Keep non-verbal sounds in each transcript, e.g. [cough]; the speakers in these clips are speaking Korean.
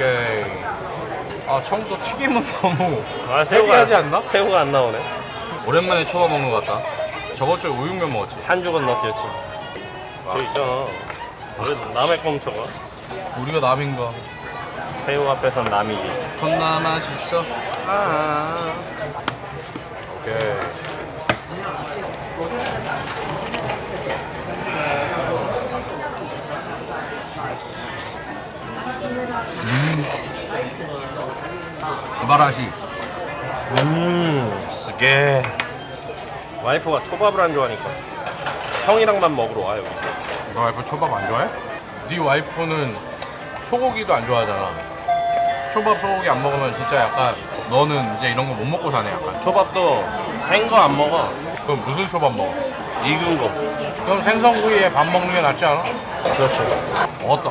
오케이. 아 청도 튀김은 [laughs] 너무 아 헤비하지 않나? 새우가 안 나오네. 오랜만에 초밥 먹는 것 같다. 저번 주에 우육면 먹었지. 한 조각 넣었지. 저 있잖아. 왜 남의 꼼쳐가? 우리가 남인가? 새우 앞에선 남이지. 존나 맛있어. 아. 오케이. 스바라시. 음, 쓰게. 와이프가 초밥을 안 좋아하니까 형이랑만 먹으러 와 여기. 너 와이프 초밥 안 좋아해? 네 와이프는 소고기도 안 좋아하잖아. 초밥 소고기 안 먹으면 진짜 약간 너는 이제 이런 거 못 먹고 사네 약간. 초밥도 생 거 안 먹어. 그럼 무슨 초밥 먹어? 익은 거. 그럼 생선구이에 밥 먹는 게 낫지 않아? 그렇죠. 먹었다.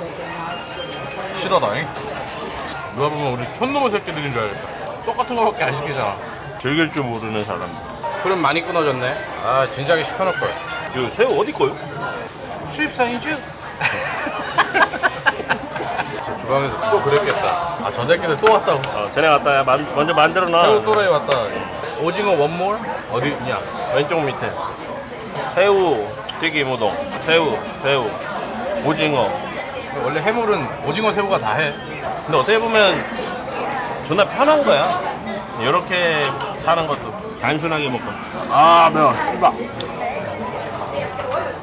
싫어다잉. 누가 보면 우리 촌놈의 새끼들인 줄 알겠다. 똑같은 거밖에 안 시키잖아. 즐길 줄 모르는 사람. 흐름 많이 끊어졌네. 아 진작에 시켜놓을 걸. 이 새우 어디 거요? 수입산이죠? [laughs] 저 주방에서 또 그랬겠다. 아 저 새끼들 또 왔다고. 어, 쟤네 야, 만, 먼저 만들어 놔. 새우 또라이 왔다. 오징어 원몰? 어디 있냐? 왼쪽 밑에. 새우 튀김 우동. 새우 새우 오징어. 원래 해물은 오징어 새우가 다 해. 근데 어떻게 보면 존나 편한 거야. 이렇게 사는 것도 단순하게 먹고. 아 매워. 씨발.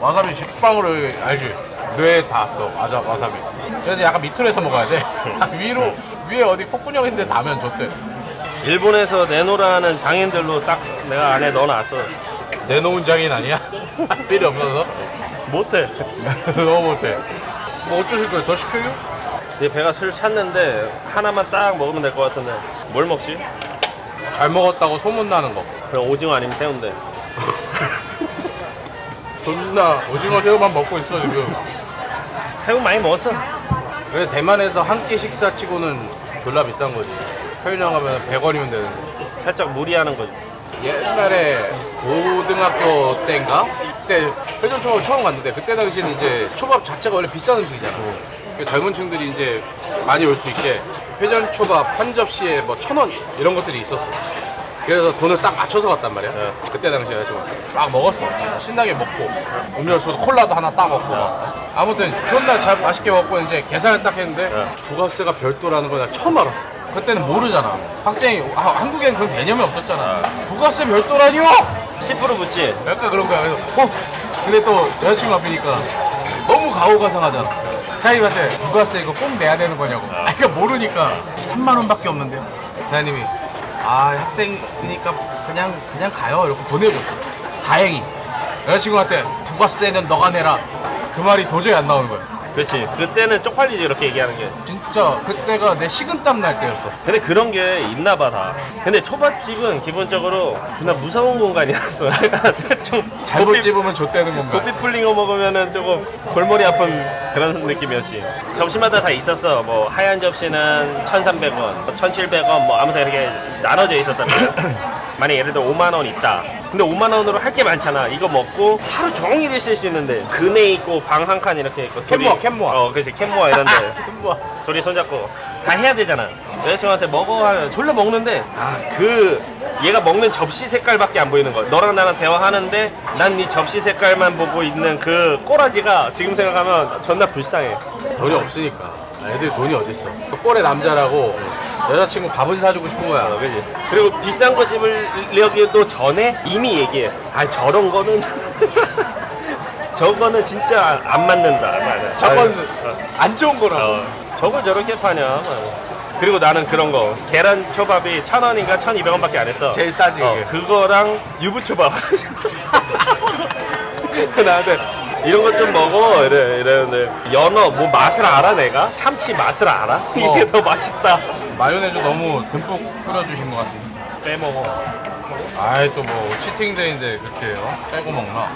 와사비 직방으로 알지? 뇌에 닿았어. 맞아 와사비. 그래서 약간 밑으로 해서 먹어야 돼. [laughs] 위로 위에 어디 콧구녕인데 닿으면 좋대. 일본에서 내놓으라는 장인들로 딱 내가 안에 넣어놨어. 내놓은 장인 아니야? [laughs] 필요 없어서? 못해. [laughs] 너무 못해. 뭐 어쩌실 거예요? 더 시켜요? 내 배가 술 찼는데 하나만 딱 먹으면 될 것 같은데 뭘 먹지? 잘 먹었다고 소문 나는 거. 그냥 오징어 아니면 새우인데. [laughs] 존나 오징어 새우만 먹고 있어 지금. 새우 많이 먹었어. 그래 대만에서 한 끼 식사 치고는 졸라 비싼 거지. 편의점 가면 100원이면 되는데. 살짝 무리하는 거지. 옛날에 고등학교 때인가? 그때 회전 초밥을 처음 갔는데 그때 당시에는 이제 초밥 자체가 원래 비싼 음식이잖아. 그 젊은 층들이 이제 많이 올 수 있게 회전 초밥 한 접시에 뭐 천 원 이런 것들이 있었어. 그래서 돈을 딱 맞춰서 갔단 말이야. 네. 그때 당시에 지금 막 먹었어. 신나게 먹고 음료수도 콜라도 하나 딱 먹고 막. 아무튼 존나 잘 맛있게 먹고 이제 계산을 딱 했는데 네. 부가세가 별도라는 걸 나 처음 알아. 그때는 모르잖아. 학생이 아, 한국엔 그런 개념이 없었잖아. 부가세 별도라니요? 10% 붙지? 약간 그런 거야. 그래서 어? 근데 또 여자친구 앞이니까 너무 가오가상하잖아. 사장님한테 부가세 이거 꼭 내야 되는 거냐고. 아, 그러니까 모르니까 3만 원밖에 없는데요. 사장님이 아 학생이니까 그냥 그냥 가요. 이렇게 보내줬어. 다행히 여자친구한테 부가세는 너가 내라. 그 말이 도저히 안 나오는 거야. 그렇지. 그때는 쪽팔리지 이렇게 얘기하는 게. 진짜 그때가 내 식은땀 날 때였어. 근데 그런 게 있나 봐 다. 근데 초밥집은 기본적으로 존나 무서운 공간이었어. 약간 [laughs] 좀 잘못 고삐- 집으면 좆되는 건가? 고삐 풀링어 먹으면은 조금 골머리 아픈 그런 느낌이었지. 접시마다 다 있었어. 뭐 하얀 접시는 1,300원, 1,700원 뭐 아무튼 이렇게 나눠져 있었단 말이야. 만약 예를 들어 5만 원 있다. 근데 5만 원으로 할 게 많잖아. 이거 먹고 하루 종일 있을 수 있는데 그네 있고 방 한 칸 이렇게 있고 캔모아, 둘이- 캔모아. 어, 그렇지 캔모아 이런데 [laughs] 뭐 둘이 손잡고 다 해야 되잖아. 여자친구한테 먹어 하면 졸라 먹는데 아 그 얘가 먹는 접시 색깔밖에 안 보이는 거야. 너랑 나랑 대화하는데 난 네 접시 색깔만 보고 있는 그 꼬라지가 지금 생각하면 존나 불쌍해. 돈이 없으니까. 아, 애들 돈이 어딨어. 그 꼴의 남자라고 여자친구 밥은 사주고 싶은 어, 거야. 그지? 그리고 비싼 거 집으려기도 전에 이미 얘기해. 아 저런 거는 [laughs] 저거는 진짜 안 맞는다. 맞아. 저건 어. 안 좋은 거라고. 어, 저걸 저렇게 파냐. 뭐. 그리고 나는 그런 거 계란 초밥이 천 원인가 천 이백 원밖에 안 했어. 제일 싸지, 어, 이게. 그거랑 유부 초밥. [laughs] 나한테 이런 것 좀 먹어. 이래 이러는데. 연어 뭐 맛을 알아 내가? 참치 맛을 알아? [laughs] 이게 더 맛있다. 마요네즈 너무 듬뿍 뿌려주신 것 같은데. 빼먹어. 아이 또 뭐 치팅데이인데 그렇게 어? 빼고 먹나?